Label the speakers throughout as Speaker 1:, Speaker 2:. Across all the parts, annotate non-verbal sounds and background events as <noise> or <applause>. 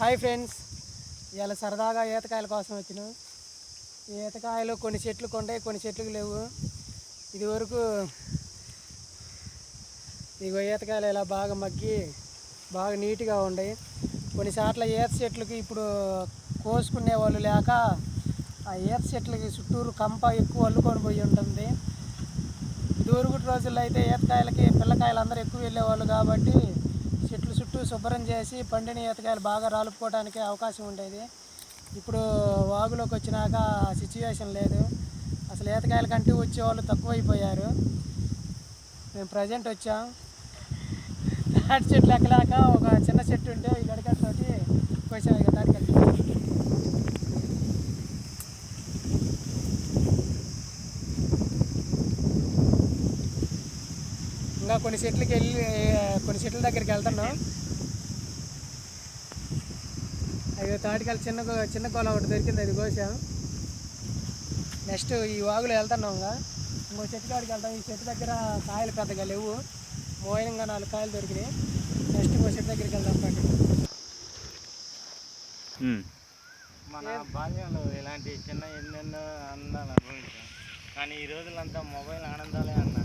Speaker 1: Hi friends. ఇవాళ సరదాగా ఈతకాయల కోసం వచ్చినాం. ఈతకాయలు కొన్ని చెట్లు కొంటాయి కొన్ని చెట్లకు లేవు. ఇది వరకు ఇగో ఈతకాయలు ఇలా బాగా మగ్గి బాగా నీట్గా ఉన్నాయి కొన్నిసార్లు ఈత చెట్లకి ఇప్పుడు కోసుకునే వాళ్ళు లేక ఆ ఈత చెట్లకి చుట్టూరు కంప ఎక్కువ అల్లుకొని పోయి ఉంటుంది. ఇదివరకు రోజుల్లో అయితే ఈతకాయలకి పిల్లకాయలు అందరూ ఎక్కువ వెళ్ళేవాళ్ళు కాబట్టి చుట్టూ శుభ్రం చేసి పండిన ఈతకాయలు బాగా రాలుపుకోవడానికి అవకాశం ఉండేది. ఇప్పుడు వాగులోకి వచ్చినాక సిచ్యువేషన్ లేదు. అసలు ఈతకాయల కంటే వచ్చేవాళ్ళు తక్కువైపోయారు. మేము ప్రజెంట్ వచ్చాం. తాటి చెట్లు ఎక్కలేక ఒక చిన్న చెట్టు ఉంటే ఈ గడికతోటి కొంచెం ఇక తాటికెళ్ళి ఇంకా కొన్ని చెట్లకి వెళ్ళి కొన్ని చెట్ల దగ్గరికి వెళ్తున్నాం అయ్యో తాటికాయలు చిన్న చిన్న కోల ఒకటి దొరికింది అది కోసాం నెక్స్ట్ ఈ వాగులో వెళ్తున్నాం ఇంకా. ఇంకో చెట్టు కాడికి వెళ్తాం. ఈ చెట్టు దగ్గర కాయలు పెద్దగా లేవు. మోయినంగా నాలుగు కాయలు దొరికినాయి. నెక్స్ట్ ఇంకో చెట్టు దగ్గరికి వెళ్దాం పండి
Speaker 2: మన బాల్యంలో ఇలాంటి చిన్న ఎన్నెన్నో ఆనందాలు అనుభవించాం. కానీ ఈ రోజులంతా మొబైల్ ఆనందాలే అన్న.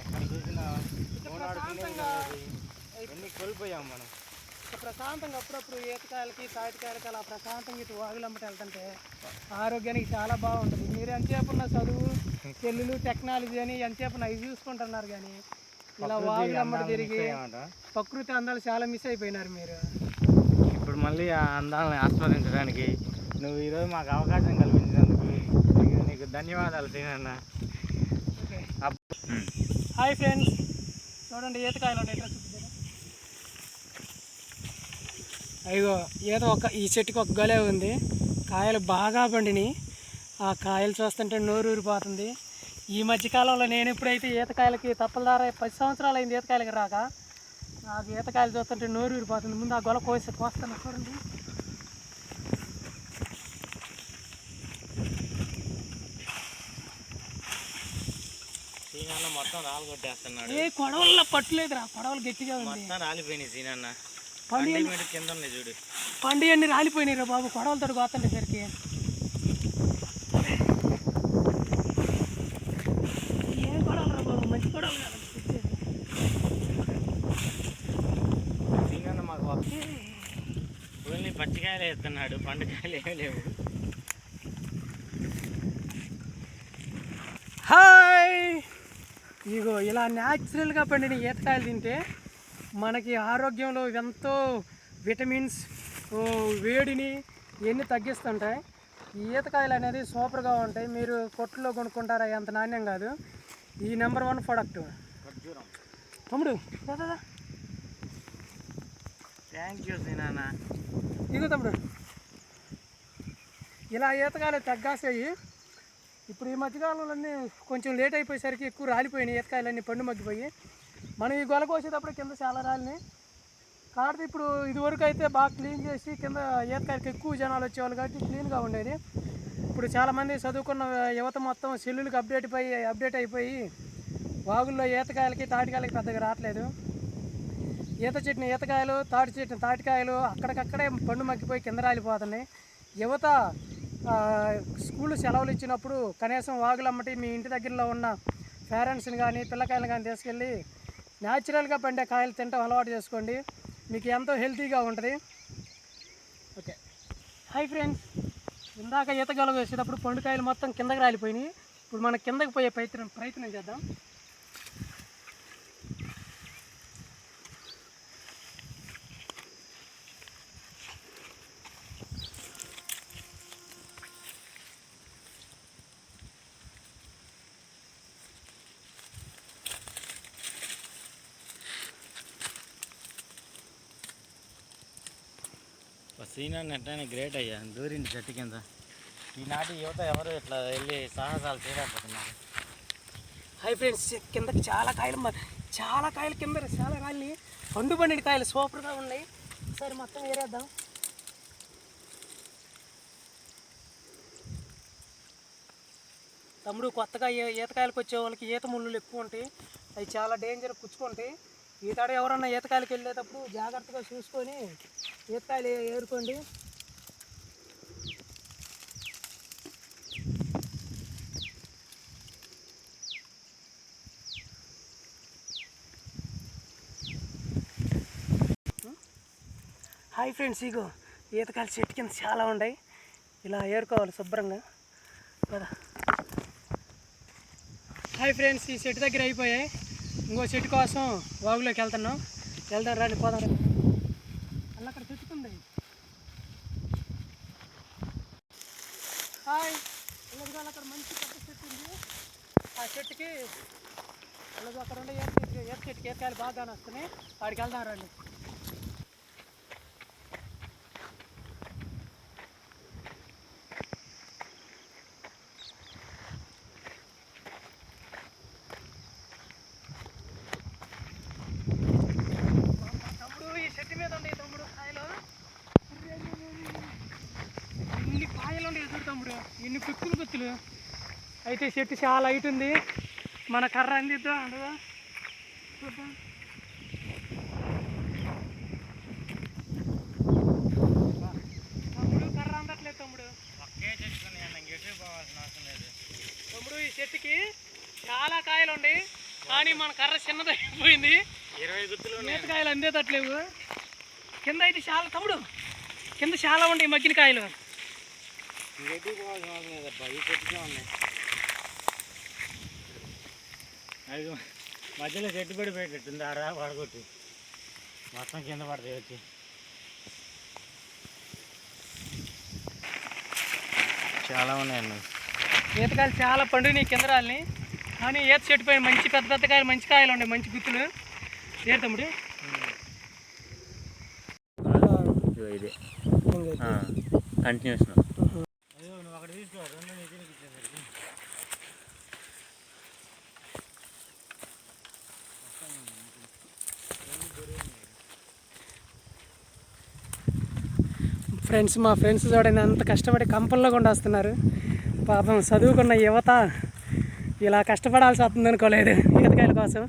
Speaker 2: ఎక్కడ చూసినా. ఎన్ని కోల్పోయాం మనం.
Speaker 1: ప్రశాంతంగా అప్పుడప్పుడు ఈతకాయలకి తాటికాయలకి అలా ప్రశాంతంగా ఇటు వాగులమ్మటి వెళ్తుంటే ఆరోగ్యానికి చాలా బాగుంటుంది. మీరు ఎంతసేపు ఉన్న చదువు <laughs> సెల్లులు టెక్నాలజీ అని ఎంతసేపు ఇవి చూసుకుంటున్నారు కానీ ఇలా వాగులమ్మటి తిరిగి? ప్రకృతి అందాలు చాలా మిస్ అయిపోయినారు మీరు.
Speaker 2: ఇప్పుడు మళ్ళీ ఆ అందాలను ఆస్వాదించడానికి నువ్వు ఈరోజు మాకు అవకాశం కల్పించినందుకు నీకు- ధన్యవాదాలు సీనన్న
Speaker 1: హాయ్ ఫ్రెండ్స్. చూడండి ఈతకాయలు ఉన్నాయి అయ్యో ఈత ఒక ఈ చెట్టుకి ఒక గలే ఉంది. కాయలు బాగా పండినాయి. ఆ కాయలు చూస్తుంటే నోరు ఊరిపోతుంది. ఈ మధ్యకాలంలో నేను ఎప్పుడైతే ఈతకాయలకి తప్పలదార పది సంవత్సరాలు అయింది ఈతకాయలకి రాక నాకు ఈతకాయలు చూస్తుంటే నోరు ఊరిపోతుంది. ముందు ఆ గొల కోసి కోస్తాను చూడండి.
Speaker 2: మొత్తం రాలు కొట్టేస్తున్నాడు.
Speaker 1: ఏ కొడవల్లో పట్టులేదురా కొడవలు గట్టిగా ఉంది.
Speaker 2: మొత్తం రాలిపోయినాయి సీనన్న.
Speaker 1: పండి
Speaker 2: కింద ఉన్నాయి చూడు.
Speaker 1: పండి అన్ని రాలిపోయినాయి రా బాబు. కొడవలతో కోతండి సరికి. ఏం కొడవలు రా బాబు? మంచి
Speaker 2: మాకు ఓన్లీ పచ్చికాయలు వేస్తున్నాడు పండుకాయలు ఏమీ లేవు.
Speaker 1: హాయ్! ఇగో ఇలా న్యాచురల్గా పండిన ఈతకాయలు తింటే మనకి ఆరోగ్యంలో ఎంతో విటమిన్స్ వేడిని ఇవన్నీ తగ్గిస్తుంటాయి? ఈ ఈతకాయలు అనేది సూపర్గా ఉంటాయి. మీరు కొట్టులో కొనుక్కుంటారా? ఎంత నాణ్యం కాదు. ఈ నెంబర్ వన్ ప్రోడక్ట్. తమ్ముడు.
Speaker 2: థ్యాంక్ యూ సీనన్న
Speaker 1: ఇదిగో తమ్ముడు. ఇలా ఈతకాయలు తగ్గాసాయి ఇప్పుడు ఈ మధ్యకాలంలోనే కొంచెం లేట్ అయిపోయేసరికి ఎక్కువ రాలిపోయినాయి. ఈతకాయలన్నీ పండు మగ్గిపోయి. మనం ఈ గొల కోసేటప్పుడు కింద చాలా రాలినాయి. కాబట్టి ఇప్పుడు ఇదివరకు అయితే బాగా క్లీన్ చేసి కింద ఈతకాయలకి ఎక్కువ జనాలు వచ్చేవాళ్ళు కాబట్టి క్లీన్గా ఉండేది. ఇప్పుడు చాలామంది చదువుకున్న యువత మొత్తం సెల్లులకు అప్డేట్ పోయి అప్డేట్ అయిపోయి వాగుల్లో ఈతకాయలకి తాటికాయలకి పెద్దగా రావట్లేదు. ఈత చెట్టుని ఈతకాయలు తాటి చెట్టుని తాటికాయలు అక్కడికక్కడే పండు మగ్గిపోయి కింద రాలిపోతున్నాయి. యువత స్కూల్ సెలవులు ఇచ్చినప్పుడు కనీసం వాగులమ్మటి మీ ఇంటి దగ్గరలో ఉన్న పేరెంట్స్ని కానీ పిల్లకాయలు కానీ తీసుకెళ్ళి న్యాచురల్గా పండే కాయలు తినటం అలవాటు చేసుకోండి. మీకు ఎంతో హెల్తీగా ఉంటుంది. ఓకే. Hi friends. ఇందాక ఈతగాలం వేసేటప్పుడు పండుకాయలు మొత్తం కిందకి రాలిపోయినాయి. ఇప్పుడు మనం కిందకి పోయే ప్రయత్నం ప్రయత్నం చేద్దాం.
Speaker 2: సీనన్న ఎట్లయినా గ్రేట్ అయ్యా. దూరింది చెట్టు కింద. ఈనాటి యువత ఎవరు ఇట్లా వెళ్ళి సాహసాలు చేయలేకపోతున్నారు?
Speaker 1: హై ఫ్రెండ్స్ కిందకి చాలా కాయలు చాలా కాయలు కింద చాలా కాయలు పండు పండిన కాయలు సూపర్గా ఉన్నాయి. సరే మొత్తం ఏరేద్దాం. తమ్ముడు కొత్తగా ఈతకాయలకు వచ్చే వాళ్ళకి ఈత ముళ్ళు ఎక్కువ ఉంటాయి. అవి చాలా డేంజర్ కుచ్చుకుంటాయి. ఈతాడ ఎవరన్నా ఈతకాయలకి వెళ్ళేటప్పుడు జాగ్రత్తగా చూసుకొని ఈతకాయలు ఏరుకోండి. హాయ్ ఫ్రెండ్స్ ఇగో ఈతకాయల చెట్టు కింద చాలా ఉన్నాయి. ఇలా ఏరుకోవాలి శుభ్రంగా. కదా హాయ్ ఫ్రెండ్స్ ఈ చెట్టు దగ్గర అయిపోయాయి. ఇంకో చెట్టు కోసం వాగులోకి వెళ్తున్నాం వెళ్దాం రండి పోదాం అలా అక్కడ చెట్టుకుంది హాయ్ ఇలాగ అక్కడ మంచి పెద్ద చెట్టు ఉంది ఆ చెట్టుకి ఇలాగ అక్కడ ఉండే ఏత చెట్టు ఏత చెట్టుకి ఏతకాయలు బాగా వస్తున్నాయి వాడికి వెళ్దాం రండి తమ్ముడు ఈ చెట్టు మీద ఉండే తమ్ముడు కాయలు ఇన్ని కాయలు ఉండే చూడు తమ్ముడు ఇన్ని కుక్కులు కుత్తులు అయితే చెట్టు చాలా హైట్ ఉంది. మన కర్ర అందిద్దాం అందుగా చూద్దాం తమ్ముడు కర్ర అందట్లేదు తమ్ముడు.
Speaker 2: ఒకే ఇంకెటు పోవాల్సిన అవసరం లేదు.
Speaker 1: తమ్ముడు ఈ చెట్టుకి చాలా కాయలు ఉండి కానీ మన కర్ర చిన్నదైపోయింది
Speaker 2: ఇరవై గుర్తులు ఉన్నాయి.
Speaker 1: నేతకాయలు అందేటట్లేవు. కింద అయితే చాలా తమ్ముడు కింద చాలా ఉండే మగ్గిన కాయలు.
Speaker 2: ఇంకెటు పోవాల్సిన అవసరం లేదబ్బా. ఈ చెట్టుకే ఉన్నాయి. అది మధ్యలో చెట్టు పడి పెట్టేట్టుంది ఆరా పడగొట్టి. మొత్తం కింద పడతాయి వచ్చి. చాలా ఉన్నాయండి.
Speaker 1: ఈతకాయలు చాలా పండుగ కింద రాలిని. కానీ ఈత చెట్టు పైన మంచి పెద్ద పెద్ద కాయలు మంచి కాయలు ఉన్నాయి మంచి గుత్తులు. ఏ తమ్ముడు?
Speaker 2: ఇది. కంటిన్యూస్ నువ్వు అక్కడ తీసుకో రెండు నీకు ఇచ్చేసరికి
Speaker 1: ఫ్రెండ్స్ మా ఫ్రెండ్స్ చూడండి అంత కష్టపడి కంపల్లో కూడా వస్తున్నారు. పాపం చదువుకున్న యువత ఇలా కష్టపడాల్సి వస్తుంది అనుకోలేదు ఈతకాయల కోసం.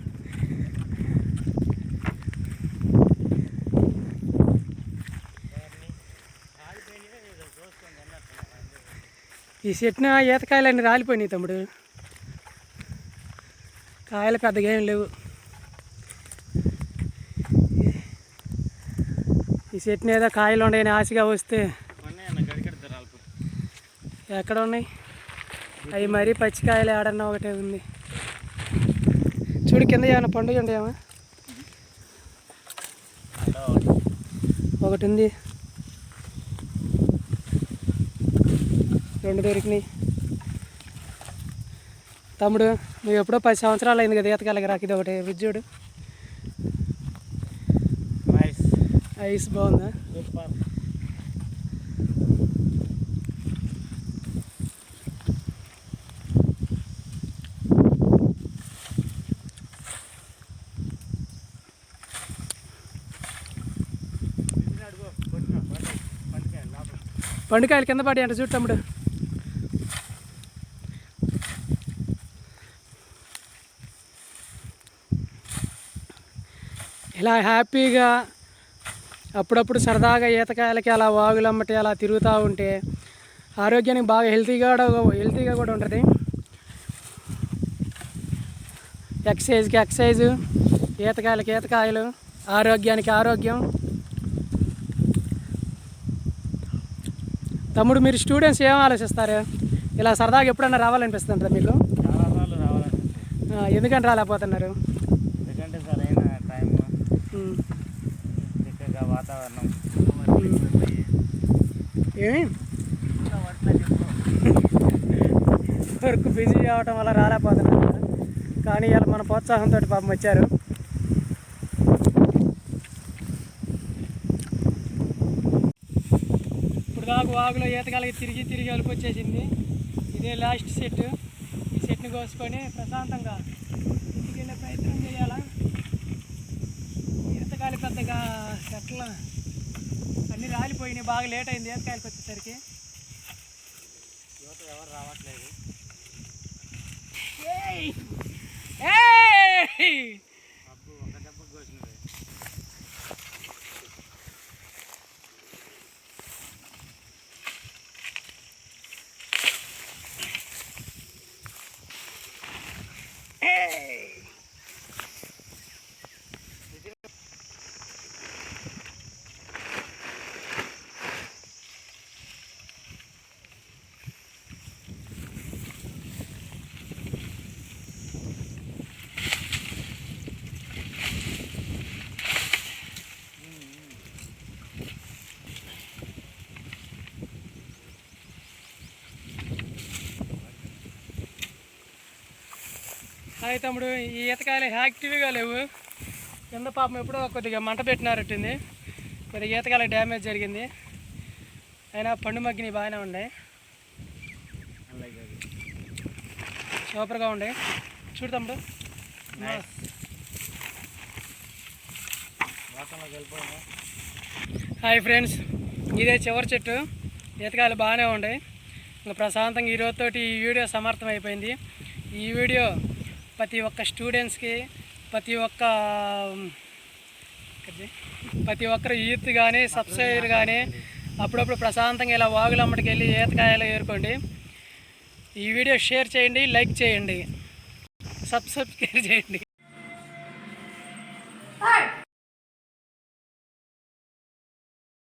Speaker 1: ఈ చెట్టున ఈతకాయలన్నీ రాలిపోయినాయి తమ్ముడు. కాయలు పెద్దగా ఏం లేవు. ఈ చెట్టుని ఏదో కాయలు ఉండని ఆశగా వస్తే. ఎక్కడ ఉన్నాయి? అవి మరీ పచ్చికాయలు ఆడన్నా ఒకటే ఉంది. చూడు కింద ఏమైనా పండుగ ఉండేమా ఒకటి ఉంది. రెండు దొరికినాయి. తమ్ముడు నువ్వు ఎప్పుడో పది సంవత్సరాలు అయింది కదా ఈతకాయలకి రాకి ఇది ఒకటి విద్యుడు ఐస్ బాగుందా పండుకాయలు కింద పడి అంటే చూడు తమ్ముడు. ఇలా హ్యాపీగా అప్పుడప్పుడు సరదాగా ఈతకాయలకి అలా వాగులమ్మటి అలా తిరుగుతూ ఉంటే ఆరోగ్యానికి బాగా హెల్తీగా హెల్తీగా కూడా ఉంటుంది. ఎక్సర్సైజ్కి ఎక్సర్సైజ్ ఈతకాయలకి ఈతకాయలు ఆరోగ్యానికి ఆరోగ్యం. తమ్ముడు మీరు స్టూడెంట్స్ ఏం ఆలోచిస్తారు? ఇలా సరదాగా ఎప్పుడన్నా రావాలనిపిస్తుందా మీకు? ఎందుకని రాలేకపోతున్నారు?
Speaker 2: వాతావరణం.
Speaker 1: ఏమి? వర్క్ బిజీ అవ్వటం వల్ల రాలేకపోతున్నారు కానీ ఇలా మన ప్రోత్సాహంతో పాపం వచ్చారు. ఇప్పుడు దాకా వాగులో ఈతకాలకి తిరిగి తిరిగి అలుపు వచ్చేసింది. ఇదే లాస్ట్ సెట్ ఈ సెట్ని కోసుకొని ప్రశాంతంగా ఇంటికి వెళ్ళే ప్రయత్నం చేయాలా? ఈతకాలి పెద్దగా చెట్ల అన్నీ రాలిపోయినాయి బాగా లేట్ అయింది ఈతకాయలకు వచ్చేసరికి.
Speaker 2: యువత ఎవరు రావట్లేదు.
Speaker 1: ఏయ్! హాయ్ తమ్ముడు ఈ ఈతకాయలు యాక్టివ్గా లేవు. కింద పాపం ఎప్పుడో కొద్దిగా మంట పెట్టినారట్టుంది. కొద్దిగా ఈతకాయలు డ్యామేజ్ జరిగింది. అయినా పండు మగ్గిని బాగానే ఉన్నాయి. సూపర్గా ఉండే చూడు తమ్ముడు. హాయ్ ఫ్రెండ్స్ ఇదే చివరి చెట్టు. ఈతకాయలు బాగానే ఉన్నాయి. ఇంకా ప్రశాంతంగా ఈ రోజుతోటి ఈ వీడియో సమర్థం అయిపోయింది. ఈ వీడియో ప్రతి ఒక్క స్టూడెంట్స్కి ప్రతి ఒక్క ప్రతి ఒక్కరు యూత్ కానీ సబ్స్క్రైబర్ కానీ అప్పుడప్పుడు ప్రశాంతంగా ఇలా వాగులమ్మటికి వెళ్ళి ఈతకాయలు ఏరుకోండి. ఈ వీడియో షేర్ చేయండి లైక్ చేయండి. సబ్స్క్రైబ్ <laughs> చేయండి.